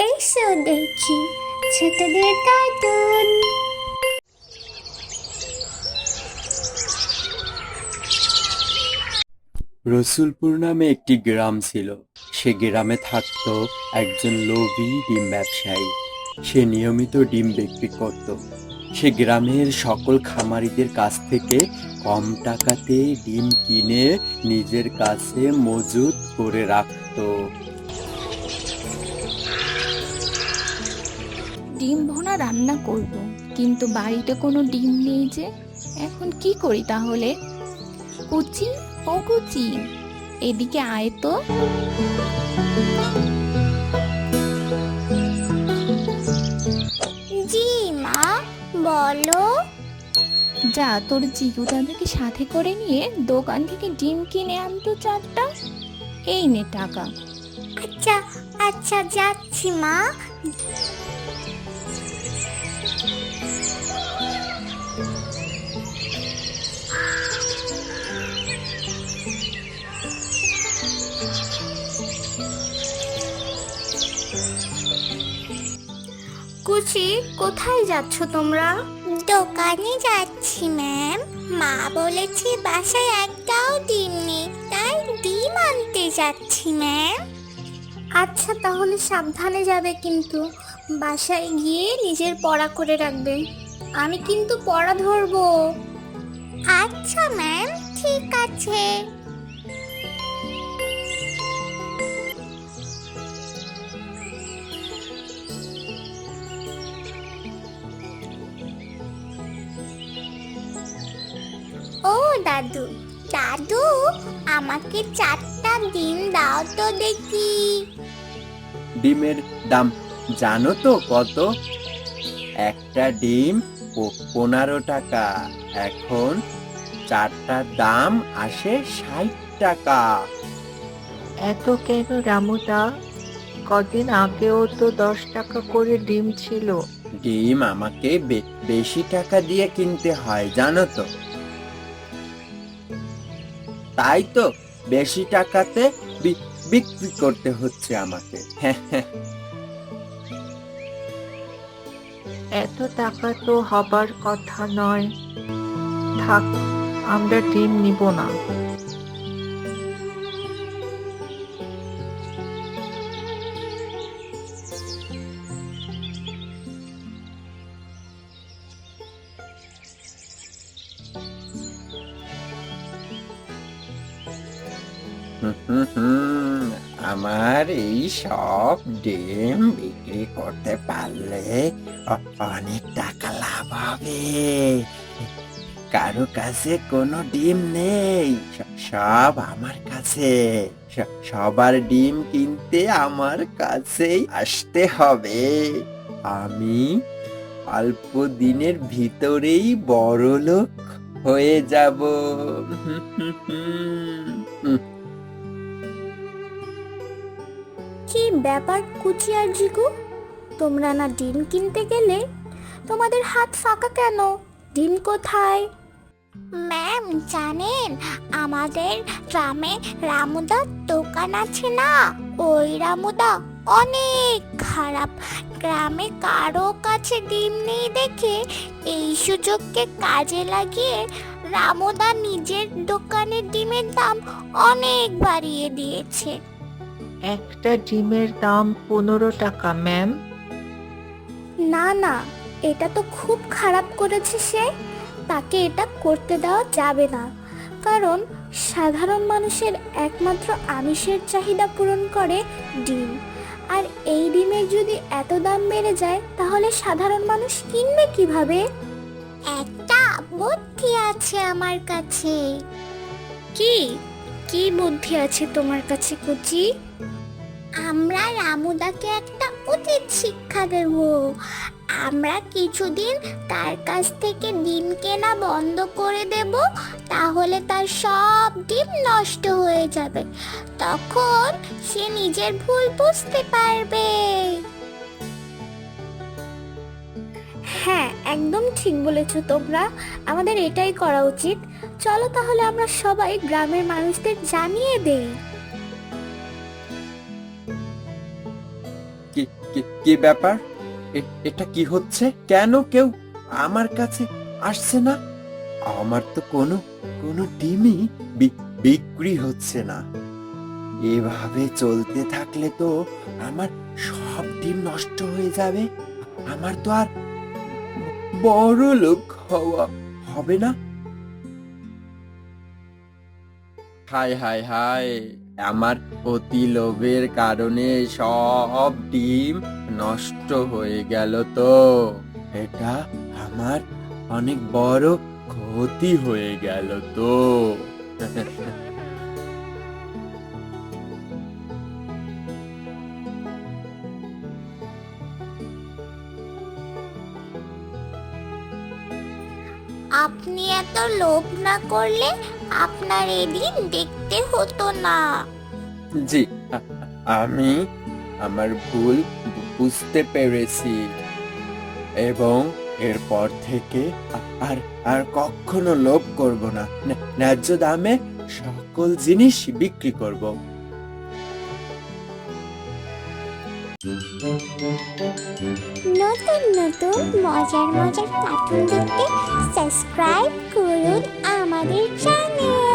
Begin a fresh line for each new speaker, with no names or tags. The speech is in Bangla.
এসো দেখি ছোটদের কার্টুন।
রসুলপুর নামে একটি গ্রাম ছিল। সে গ্রামে থাকতো একজন লোভী ডিম ব্যবসায়ী। সে নিয়মিত ডিম বিক্রি করত। সে গ্রামের সকল খামারিদের কাছ থেকে কম টাকাতে ডিম কিনে নিজের কাছে মজুত করে রাখতো।
ডিম ভোনা রান্না করব, কিন্তু বাড়িতে কোনো ডিম নেই যে। এখন কি করি তাহলে? কুচি ও কুচি, এদিকে আয় তো। যা তোর জিগু দাদাকে সাথে করে নিয়ে দোকান থেকে ডিম কিনে আনতো চারটা। এই নে টাকা।
আচ্ছা আচ্ছা যাচ্ছি মা। কুচি কোথায় যাচ্ছ তোমরা? দোকানে যাচ্ছি। ম্যাম। মা বলেছে বাসায় একটাও ডিম নেই তাই ডিম আনতে যাচ্ছি ম্যাম। আচ্ছা তাহলে সাবধানে যাবে কিন্তু। বাসায় গিয়ে নিজের পড়া করে রাখবে। আমি কিন্তু পড়া ধরবো। আচ্ছা ম্যাম ঠিক আছে। দাদু। দাদু আমাকে চারটা ডিম দাও তো দেখি।
ডিমের দাম জানো তো কত? একটা ডিম পনেরো টাকা। এখন চারটার দাম আসে ষাট টাকা।
এত কেন রামুদা? কদিন আগেও তো দশ টাকা করে ডিম ছিল।
ডিম আমাকে বে- বেশি টাকা দিয়ে কিনতে হয় জানো তো। তাই তো বেশি টাকাতে বিক্রি করতে হচ্ছে আমাকে।
এত টাকা তো হবার কথা নয়। থাক, আমরা ডিম নিব না।
আমার এই সব ডিম বিক্রি করতে পারলে অনেক টাকা লাভ হবে। কারও কাছে কোনো ডিম নেই, সব আমার কাছে। সবার ডিম কিনতে আমার কাছেই আসতে হবে। আমি অল্প দিনের ভিতরেই বড় লোক হয়ে যাব।
কি ব্যাপার কুচি আর জিগু তোমরা না ডিম কিনতে গেলে? তোমাদের হাত ফাঁকা কেন? ডিম কোথায়? ম্যাম, জানেন, আমাদের গ্রামে রামুদার দোকান আছে না? ওই রামুদা অনেক খারাপ। গ্রামে কারও কাছে ডিম নেই দেখে এই সুযোগকে কাজে লাগিয়ে রামুদা নিজের দোকানের ডিমের দাম অনেক বাড়িয়ে দিয়েছে।
একটা ডিমের দাম পনেরো টাকা ম্যাম।
না না এটা তো খুব খারাপ করেছে সে। তাকে এটা করতে দেওয়া যাবে না। কারণ সাধারণ মানুষের একমাত্র আমিষের চাহিদা পূরণ করে ডিম। আর এই ডিমের যদি এত দাম বেড়ে যায় তাহলে সাধারণ মানুষ কিনবে কীভাবে? একটা বুদ্ধি আছে আমার কাছে। কি? কি বুদ্ধি আছে তোমার কাছে, কুচি? আমরা রামুদাকে একটা উচিত শিক্ষা দেব। আমরা কিছুদিন তার কাছ থেকে ডিম কেনা বন্ধ করে দেব, তাহলে তার সব ডিম নষ্ট হয়ে যাবে। তখন সে নিজের ভুল বুঝতে পারবে। হ্যাঁ একদম ঠিক বলেছ তোমরা। আমাদের এটাই করা উচিত। চলো তাহলে আমরা সবাই গ্রামের মানুষদের জানিয়ে দেই।
কি ব্যাপার? এটা কি হচ্ছে? কেন কেউ আমার কাছে আসছে না? আমার তো কোনো কোনো ডিমই বিক্রি হচ্ছে না। এভাবে চলতে থাকলে তো আমার সব ডিম নষ্ট হয়ে যাবে। আমার তো আর বড় লোক হওয়া হবে না? হায় হায় হায় আমার অতি লোভের কারণে সব ডিম নষ্ট হয়ে গেল তো। এটা আমার অনেক বড় ক্ষতি হয়ে গেল তো।
আপনি এত লোভ না করলে আপনার এদিন দেখতে হতো না।
জি, আমি আমার ভুল বুঝতে পেরেছি। এবং এরপর থেকে আর আর কখনো লোভ করব না। ন্যায্য দামে সকল জিনিস বিক্রি করব।
নতুন নতুন মজার মজার কার্টুন দেখতে সাবস্ক্রাইব করুন আমাদের চ্যানেল